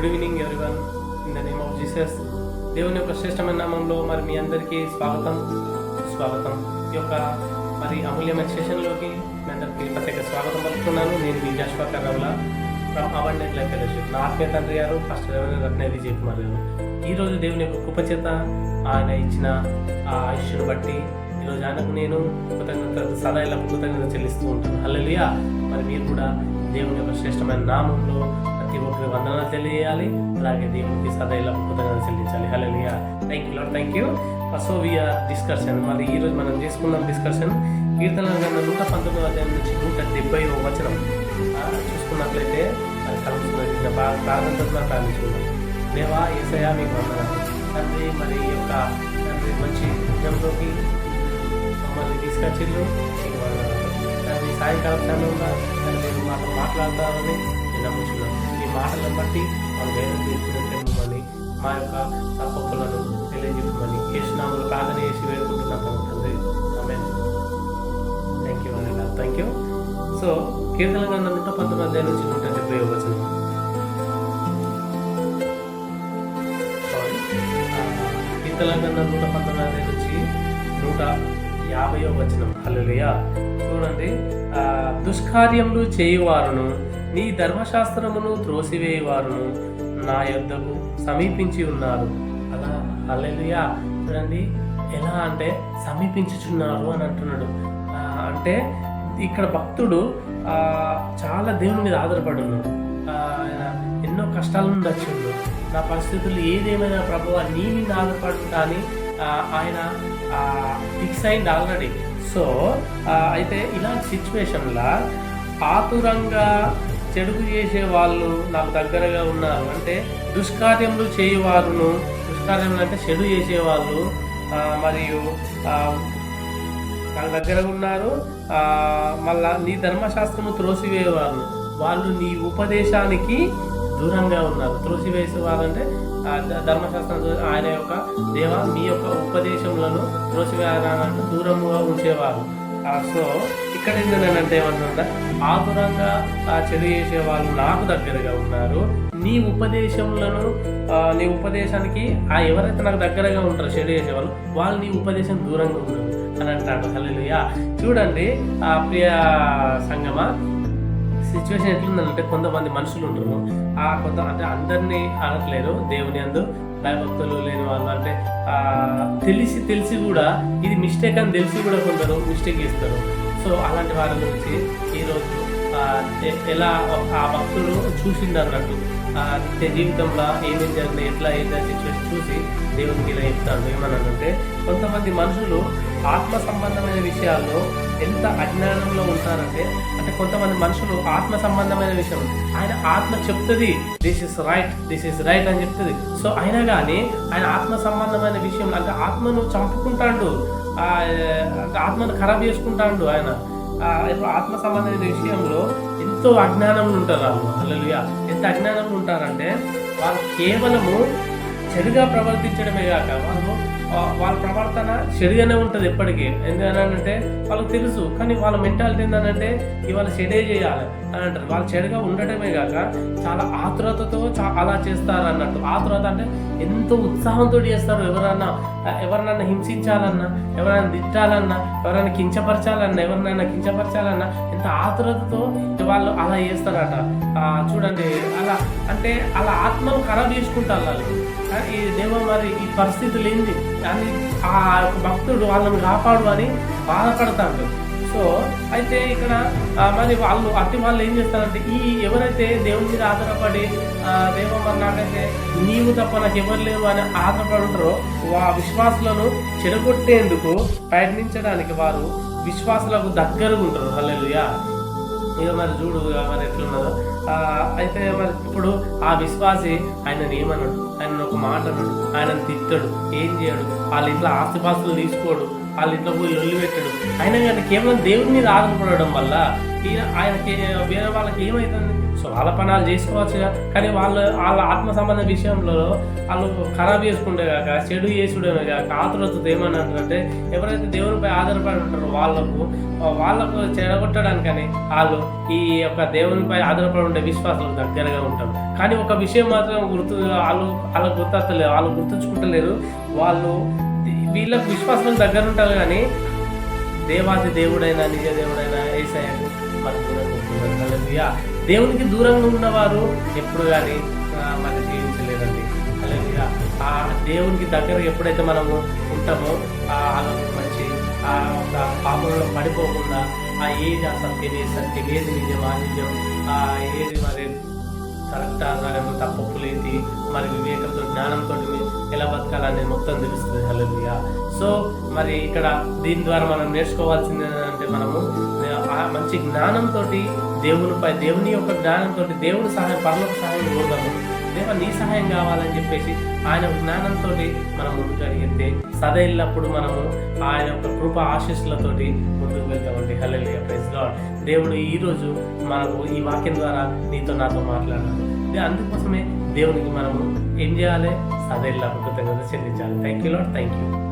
Good evening everyone in the name of Jesus దేవుని యొక్క శ్రేష్టమైన నామంలో మరి మీ అందరికీ స్వాగతం. స్వాగతం. ఈ యొక్క మరి అమూల్యమైన సెషన్లోకి మీ అందరికీ ప్రత్యేక స్వాగతం పలుకుతున్నాను. నేను మీ Joshua Karavala from abundant life fellowship నా ఆత్మీయ తండ్రి గారు ఫస్ట్ రెవెన్యూ రత్న విజయ్ కుమార్ గారు ఈరోజు దేవుని యొక్క కృపచేత ఆయన ఇచ్చిన ఆ ఆయుష్ను బట్టి ఈరోజు ఆయనకు నేను కృతజ్ఞత సదా ఇలా కృతజ్ఞత చెల్లిస్తూ ఉంటాను. అల్లలియా మరి మీరు కూడా దేవుని యొక్క శ్రేష్టమైన నామంలో ప్రతి ఒక్కరి వందనాలు తెలియజేయాలి. అలాగే దేవునికి సదా ఇలా కృతజ్ఞత చెల్లించాలి hello thank you lord thank you so we are discussion మరి ఈరోజు మనం చేసుకుందాం డిస్కషన్ కీర్తన గ్రంథం నూట పంతొమ్మిది అధ్యాయం నుంచి నూట డెబ్బై వచనం. చూసుకున్నట్లయితే అది కలుగుతున్నది. ప్రారంభంతో ప్రారంభించుకున్నాం దేవా ఏసయా మీకు వందనాలు. తండ్రి మరి ఈ యొక్క తండ్రి మంచి విజయంలోకి మమ్మల్ని తీసుకొచ్చిండ్రు. మీకు వందనాలు. తండ్రి సాయంకాలం సమయంలో తండ్రి మాతో మాట్లాడతామని నేను మాటలను బట్టి మనం వేదం తీసుకునే మిమ్మల్ని మా యొక్క తప్పులను తెలియజెప్పమని ఏసునాములు కాదని వేసి వేడుకుంటున్నాం తండ్రి. ఆమేన్. థ్యాంక్ యూ అండి థ్యాంక్ యూ సో కీర్తన గ్రంథం నూట పంతొమ్మిది అధ్యాయం నుంచి నూట డెబ్బై వచ్చిన సారీ కీర్తన గ్రంథం నూట పంతొమ్మిది అధ్యాయం నుంచి నూట యాభై వచనం. హల్లెలూయా చూడండి. దుష్కార్యములు చేయువారును నీ ధర్మశాస్త్రమును త్రోసివేయవారును. నా యొద్దకు సమీపించి ఉన్నారు. అలా అల్లెలుయా చూడండి ఎలా అంటే సమీపించుచున్నారు అని అంటున్నాడు. అంటే ఇక్కడ భక్తుడు చాలా దేవుని మీద ఆధారపడి ఉన్నాడు ఆయన ఎన్నో కష్టాల నుండి వచ్చిండు. నా పరిస్థితులు ఏదేమైనా ప్రభు నీ మీద ఆధారపడుతా అని ఆయన ఫిక్స్ అయింది ఆల్రెడీ. సో అయితే ఇలాంటి సిచ్యువేషన్లో ఆతురంగా చెడుకు చేసే వాళ్ళు నాకు దగ్గరగా ఉన్నారు. అంటే దుష్కార్యములు చేయవారును దుష్కార్యములు అంటే చెడు చేసేవాళ్ళు మరియు నాకు దగ్గర ఉన్నారు మళ్ళా నీ ధర్మశాస్త్రము త్రోసివేయవారు వాళ్ళు నీ ఉపదేశానికి దూరంగా ఉన్నారు. త్రోసివేసేవారు అంటే ధర్మశాస్త్రం ఆయన యొక్క దేవ మీ యొక్క ఉపదేశములను త్రోసివేయాలంటే దూరముగా ఉంచేవారు. సో ఇక్కడ ఏంటంటే ఏమన్నా ఆతురంగా ఆ చెడు చేసే వాళ్ళు నాకు దగ్గరగా ఉన్నారు. నీ ఉపదేశంలో నీ ఉపదేశానికి ఆ ఎవరైతే నాకు దగ్గరగా ఉంటారో చెడు చేసేవాళ్ళు వాళ్ళు నీ ఉపదేశం దూరంగా ఉన్నారు అని అంటాడు. హల్లెలూయా. చూడండి ఆ ప్రియ సంగమ. సిచ్యువేషన్ ఎట్లుందంటే కొంతమంది మనుషులు ఉంటారు ఆ కొంత అంటే అందరినీ అనట్లేరు దేవుని అందు. భయభక్తులు లేని వాళ్ళు. అంటే తెలిసి తెలిసి కూడా ఇది మిస్టేక్ అని తెలిసి కూడా కొందరు మిస్టేక్ చేస్తారు. సో అలాంటి వారి గురించి ఈరోజు ఎలా ఆ భక్తులు చూసిండు అన్నట్టు నిత్య జీవితంలో ఏమేమి జరిగినాయి ఎట్లా ఏంటనే సిచ్యువేషన్ చూసి దేవునికి ఇలా చెప్తాడు ఏమన్నానంటే కొంతమంది మనుషులు ఆత్మ సంబంధమైన విషయాల్లో ఎంత అజ్ఞానంలో ఉంటారంటే అంటే కొంతమంది మనుషులు ఆత్మ సంబంధమైన విషయం ఆయన ఆత్మ చెప్తుంది this is right this is right అని చెప్తుంది. సో అయినా కానీ ఆయన ఆత్మ సంబంధమైన విషయం అంటే ఆత్మను చంపుకుంటాడు. ఆత్మను ఖరాబ్ చేసుకుంటాడు ఆయన. ఇప్పుడు ఆత్మ సంబంధమైన విషయంలో ఎంతో అజ్ఞానంలో ఉంటారు వాళ్ళు. ఎంత అజ్ఞానంలో ఉంటారంటే వాళ్ళు కేవలము చెడుగా ప్రవర్తించడమే కాక వాళ్ళు వాళ్ళ ప్రవర్తన చెడుగానే ఉంటుంది ఎప్పటికీ. ఎందుకంటే వాళ్ళకి తెలుసు కానీ వాళ్ళ మెంటాలిటీ ఏంటంటే ఇవాళ చెడే చేయాలి అని అంటారు. వాళ్ళు చెడుగా ఉండటమే కాక చాలా ఆతురతతో చా- అలా చేస్తారు అన్నట్టు ఆతురత అంటే ఎంతో ఉత్సాహంతో చేస్తారు. ఎవరన్నా ఎవరినన్నా హింసించాలన్నా ఎవరైనా తిట్టాలన్నా ఎవరైనా కించపరచాలన్నా ఎవరినైనా కించపరచాలన్నా ఎంత ఆతురతతో వాళ్ళు అలా చేస్తారట. చూడండి అలా అంటే అలా ఆత్మను ఖరాబ్ చేసుకుంటారు వాళ్ళు. ఈ దేవ మరి ఈ పరిస్థితులు ఏంది? అని ఆ భక్తుడు వాళ్ళని కాపాడు అని బాధపడతాడు. సో అయితే ఇక్కడ మరి వాళ్ళు అట్టి వాళ్ళు ఏం చేస్తారంటే ఈ ఎవరైతే దేవుని మీద ఆధారపడి ఆ, దేవ మరి నాకైతే నీవు తప్ప నాకు ఎవరు లేవు అని ఆధారపడి ఆ విశ్వాసులను చెడగొట్టేందుకు ప్రయత్నించడానికి వారు విశ్వాసులకు దగ్గరగా ఉంటారు. హల్లెలూయా. ఇక మరి చూడు మరి ఎట్లున్నదో. ఆ, అయితే మరి ఇప్పుడు ఆ విశ్వాసి ఆయన ఏమన్నాడు? ఆయన ఒక మాట అన్నాడు. ఆయనను తిట్టాడు. ఏం చేయడు? వాళ్ళ ఇంట్లో ఆస్తిపాస్తులు తీసుకోడు. వాళ్ళ ఇంట్లో పోయి లొల్లి పెట్టాడు. అయినా కానీ కేవలం దేవుని మీద ఆధారపడడం వల్ల ఈయన ఆయనకి వేరే వాళ్ళకి ఏమవుతుంది సో వాళ్ళ పనాలు చేసుకోవచ్చుగా. కానీ వాళ్ళ వాళ్ళ ఆత్మ సంబంధ విషయంలో వాళ్ళు ఖరాబ్ చేసుకుంటే కాక చెడు చేసుడే కాక ఆతురతతో ఏమని అంటే ఎవరైతే దేవునిపై ఆధారపడి ఉంటారో వాళ్ళకు వాళ్ళకు చెడగొట్టడానికని వాళ్ళు ఈ యొక్క దేవునిపై ఆధారపడి ఉండే విశ్వాసాలకు దగ్గరగా ఉంటారు. కానీ ఒక విషయం మాత్రం గుర్తు వాళ్ళు వాళ్ళకు గుర్తలేదు వాళ్ళు గుర్తుంచుకుంటలేరు. వాళ్ళు వీళ్ళకు విశ్వాసం దగ్గర ఉంటారు కానీ దేవాది దేవుడైనా నిజ దేవుడైనా ఏసయ్యకు దూరంగా దేవునికి దూరంగా ఉన్నవారు ఎప్పుడు కానీ మరి జీవించలేదండి హల్లెలూయా. ఆ దేవునికి దగ్గర ఎప్పుడైతే మనము ఉంటామో ఆ మంచి ఆ ఒక పాపంలో పడిపోకుండా ఆ ఏది అసత్యం ఏ సత్యం ఏది నిజం ఆ నిజం ఆ ఏది మరి కరెక్ట్ ఆధారం తప్పప్పులేంటి మరి వివేకంతో జ్ఞానంతో ఎలా బతకాలనేది మొత్తం తెలుస్తుంది. హల్లెలూయా. సో మరి ఇక్కడ దీని ద్వారా మనం నేర్చుకోవాల్సింది ఏంటంటే మనము మంచి జ్ఞానంతో దేవునిపై దేవుని యొక్క జ్ఞానంతో దేవుని సహాయం పనులకు సహాయం కోరుదాము. దేవ నీ సహాయం కావాలని చెప్పేసి ఆయన జ్ఞానంతో మనం ముందుకు అడిగితే సదైనప్పుడు మనము ఆయన యొక్క కృప ఆశీస్సులతోటి ముందుకు వెళ్తామండి. హల్లెలూయా ప్రైజ్ లార్డ్ దేవుడు ఈరోజు మనకు ఈ వాక్యం ద్వారా నీతో నాతో మాట్లాడాలి అందుకోసమే దేవునికి మనము ఏం చేయాలి? సదైల్లా కృతజ్ఞత చెల్లించాలి. Thank you lord thank you